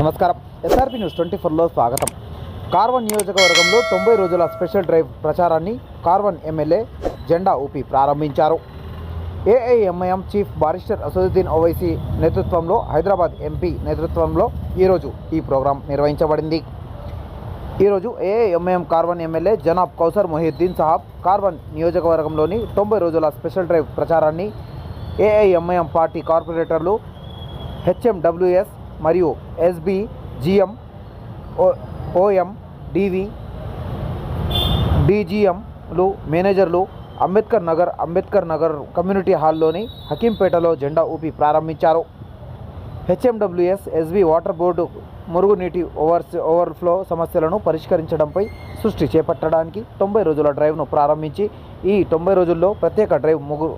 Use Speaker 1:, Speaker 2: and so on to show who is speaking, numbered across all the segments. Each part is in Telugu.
Speaker 1: నమస్కారం. ఎస్ఆర్పి న్యూస్ ట్వంటీ ఫోర్లో స్వాగతం. కార్వన్ నియోజకవర్గంలో తొంభై రోజుల స్పెషల్ డ్రైవ్ ప్రచారాన్ని కార్వన్ ఎమ్మెల్యే జెండా ఊపి ప్రారంభించారు. AIMIM chief barrister Asaduddin Owaisi నేతృత్వంలో హైదరాబాద్ ఎంపీ నేతృత్వంలో ఈరోజు ఈ ప్రోగ్రాం నిర్వహించబడింది. ఈరోజు ఏఐఎంఐఎం కార్బన్ ఎమ్మెల్యే జనాబ్ కౌసర్ మొహిద్దీన్ సాహబ్ కార్బన్ నియోజకవర్గంలోని తొంభై రోజుల స్పెషల్ డ్రైవ్ ప్రచారాన్ని ఏఐఎంఐఎం పార్టీ కార్పొరేటర్లు హెచ్ఎండబ్ల్యూఎస్ మరియు ఎస్బి జిఎం ఓఎం డివి డీజీఎంలు మేనేజర్లు అంబేద్కర్ నగర్ అంబేద్కర్ నగర్ కమ్యూనిటీ హాల్లోని హకీంపేటలో జెండా ఊపి ప్రారంభించారు. హెచ్ఎండబ్ల్యూఎస్ ఎస్బి వాటర్ బోర్డు మురుగునీటి ఓవర్స్ ఓవర్ఫ్లో సమస్యలను పరిష్కరించడంపై సృష్టి చేపట్టడానికి తొంభై రోజుల డ్రైవ్ను ప్రారంభించి ఈ తొంభై రోజుల్లో ప్రత్యేక డ్రైవ్ ముగు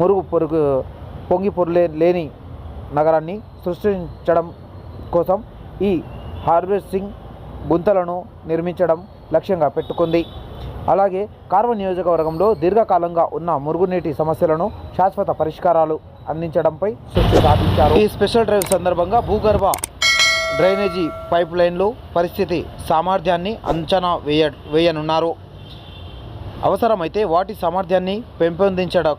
Speaker 1: మురుగు పొరుగు పొంగి పొరలే లేని నగరాన్ని సృష్టించడం కోసం ఈ హార్వెస్టింగ్ గుంతలను నిర్మించడం లక్ష్యంగా పెట్టుకుంది. అలాగే కార్వ నియోజకవర్గంలో దీర్ఘకాలంగా ఉన్న మురుగునీటి సమస్యలను శాశ్వత పరిష్కారాలు అందించడంపై దృష్టి సాధించారు. ఈ స్పెషల్ డ్రైవ్ సందర్భంగా భూగర్భ డ్రైనేజీ పైప్ లైన్లు పరిస్థితి సామర్థ్యాన్ని అంచనా వేయ వేయనున్నారు. అవసరమైతే వాటి సామర్థ్యాన్ని పెంపొందించడం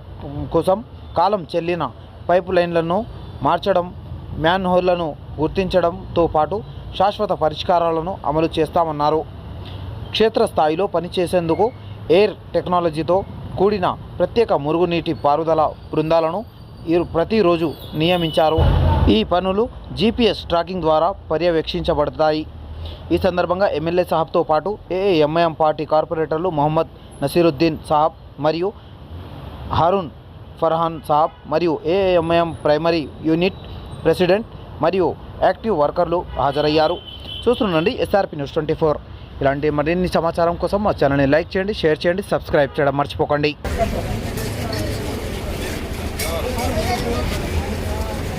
Speaker 1: కోసం కాలం చెల్లిన పైపు లైన్లను మార్చడం మ్యాన్ హోల్లను గుర్తించడంతో పాటు శాశ్వత పరిష్కారాలను అమలు చేస్తామన్నారు. క్షేత్రస్థాయిలో పనిచేసేందుకు ఎయిర్ టెక్నాలజీతో కూడిన ప్రత్యేక మురుగునీటి పారుదల బృందాలను ఈ ప్రతిరోజు నియమించారు. ఈ పనులు జీపీఎస్ ట్రాకింగ్ ద్వారా పర్యవేక్షించబడతాయి. ఈ సందర్భంగా ఎమ్మెల్యే సాహబ్తో పాటు ఏఏఎంఐఎం పార్టీ కార్పొరేటర్లు మొహమ్మద్ నసీరుద్దీన్ సాహబ్ మరియు హరుణ్ ఫర్హాన్ సాహబ్ మరియు ఏఎంఐఎం ప్రైమరీ యూనిట్ ప్రెసిడెంట్ మరియు యాక్టివ్ వర్కర్లు హాజరయ్యారు. చూస్తుండండి ఎస్ఆర్పి న్యూస్ ట్వంటీ ఫోర్. ఇలాంటి మరిన్ని సమాచారం కోసం మా ఛానల్ని లైక్ చేయండి షేర్ చేయండి సబ్స్క్రైబ్ చేయడం మర్చిపోకండి.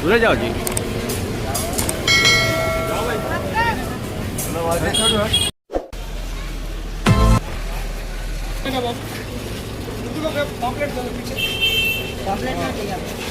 Speaker 2: દૂરે જાઓ જી. કોમ્પ્લેટ કોમ્પ્લેટ
Speaker 3: નથી